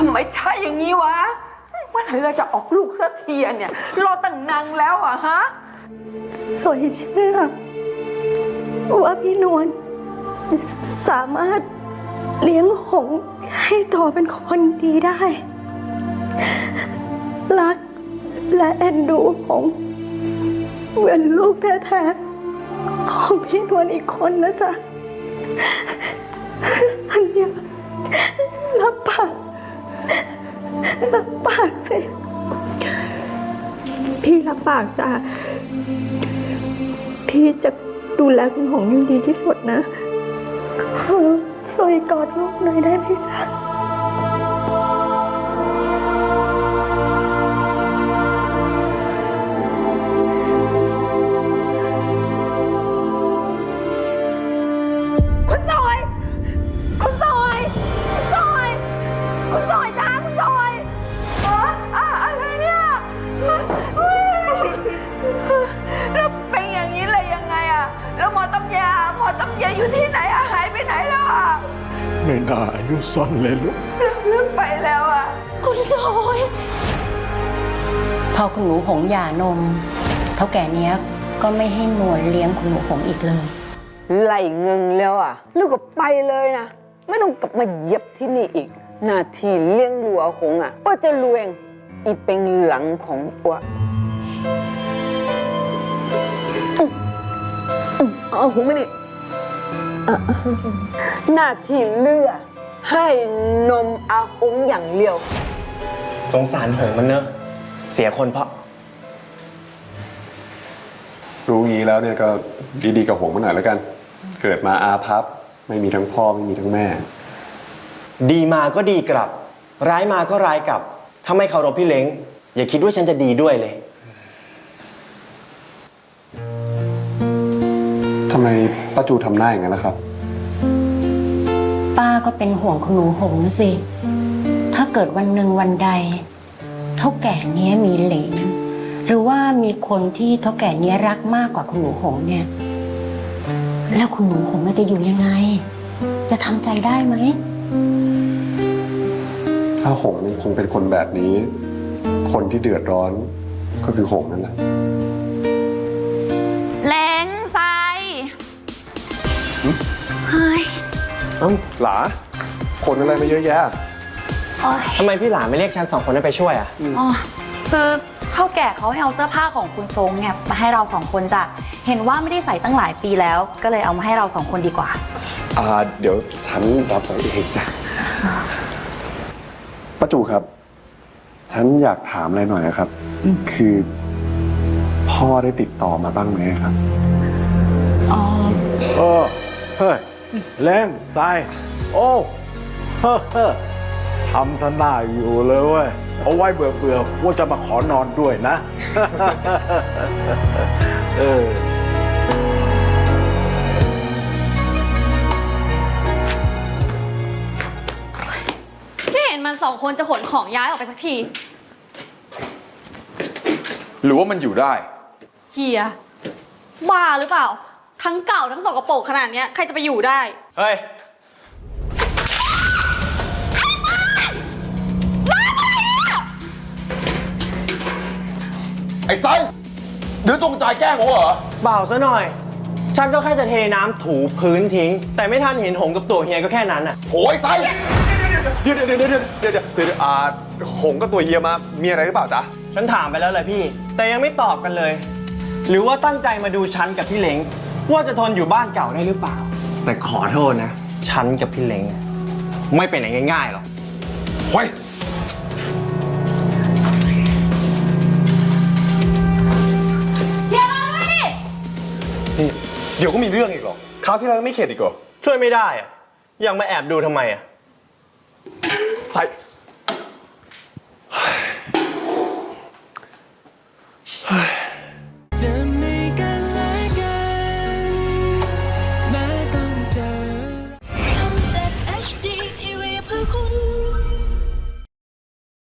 ทำไมใช่อย่างนี้วะเมื่อไหร่เราจะออกลูกสักทีอะเนี่ย รอตั้งนานแล้วอะฮะ สวยเชื่อ ว่าพี่นวลสามารถเลี้ยงหงส์ให้โตเป็นคนดีได้ รักและเอ็นดูหงส์เหมือนลูกแท้ๆของพี่นวลอีกคนนะจ๊ะสัญญา พี่รับปากจ้ะพี่จะดูแลคุณหงอย่างดีที่สุดนะขอสวยกอดลูกหน่อยได้ไหมจ๊ะ ไม่น่าอายุสั้นเลยลูกเลิกเลิกไปแล้วอะคุณซอยพอคุณหนูหงหย่านมเท่าแก่เนี้ยก็ไม่ให้นวลเลี้ยงคุณหนูหงอีกเลยไล่เงิงแล้วอะลูกก็ไปเลยนะ ไม่ต้องกลับมาเหยียบที่นี่อีก หน้าที่เลี้ยงลูกเอาหงอะก็จะรวยอีเป็นหลังของอัวอืมอืมเอาหงมานี่อะ หน้าที่เลือกให้นมอาหงอย่างเดียว สงสารหงมันเนอะ เสียคนเพราะ รู้งี้แล้วเนี่ยก็ดีๆกับหงมาหน่อยแล้วกัน เกิดมาอาพับ ไม่มีทั้งพ่อไม่มีทั้งแม่ ดีมาก็ดีกลับ ร้ายมาก็ร้ายกลับ ถ้าไม่เคารพพี่เล้งอย่าคิดว่าฉันจะดีด้วยเลย ทำไมป้าจูทำหน้าอย่างนั้นล่ะครับ ป้าก็เป็นห่วงคุณหนูหงนะสิ ถ้าเกิดวันหนึ่งวันใด เท่าแก่เนี้ยมีเหลนหรือว่ามีคนที่เท่าแก่เนี้ยรักมากกว่าคุณหนูหงเนี่ย แล้วคุณหนูหงจะอยู่ยังไง จะทำใจได้ไหม ถ้าหงยังคงเป็นคนแบบนี้ คนที่เดือดร้อนก็คือหงนั่นแหละ เฮ้ยเอ้าหลาคนอะไรมาเยอะแยะทำไมพี่หลานไม่เรียกฉันสองคนนั้นไปช่วยอะ อ๋อคือเท่าแก่เขาให้เอาเสื้อผ้าของคุณทรงเนี่ยมาให้เราสองคนจ้ะ เห็นว่าไม่ได้ใส่ตั้งหลายปีแล้ว ก็เลยเอามาให้เราสองคนดีกว่า อ่า เดี๋ยวฉันรับไว้เองจ้ะป้าจูครับ ฉันอยากถามอะไรหน่อยนะครับ คือพ่อได้ติดต่อมาบ้างไหมครับ อ๋อ เออ เฮ้ย แรงทราย โอ้เฮ้อเฮ้อทำทนาอยู่เลยเว้ยเอาไว้เบื่อเบื่อๆว่าจะมาขอนอนด้วยนะ เออ ไม่เห็นมันสองคนจะขนของย้ายออกไปสักทีหรือว่ามันอยู่ได้ เฮียบ้าหรือเปล่า ทั้งเก่าทั้งสกปรกขนาดเนี้ยใครจะไปอยู่ได้ เฮ้ย ไอ้ไซเดี๋ยวจงใจแกล้งผมเหรอเปล่าซะหน่อย ฉันก็แค่จะเทน้ำถูพื้นทิ้ง แต่ไม่ทันเห็นหงกับตัวเฮียก็แค่นั้นอะ โหยไซเดี๋ยวเดี๋ยวเดี๋ยวเดี๋ยวเดี๋ยวเดี๋ยวเดี๋ยวอ่าหงกับตัวเฮียมา มีอะไรหรือเปล่าจ๊ะ ฉันถามไปแล้วแหละพี่ แต่ยังไม่ตอบกันเลย หรือว่าตั้งใจมาดูฉันกับพี่เล้ง ว่าจะทนอยู่บ้านเก่าได้หรือเปล่า แต่ขอโทษนะ ฉันกับพี่เล้งไม่เป็นอย่างง่ายๆหรอกเฮ้ยเดี๋ยวเราด้วยดิ นี่เดี๋ยวก็มีเรื่องอีกเหรอคราวที่แล้วไม่เข็ดอีกเหรอ ช่วยไม่ได้อะยังมาแอบดูทำไมอะ ใส่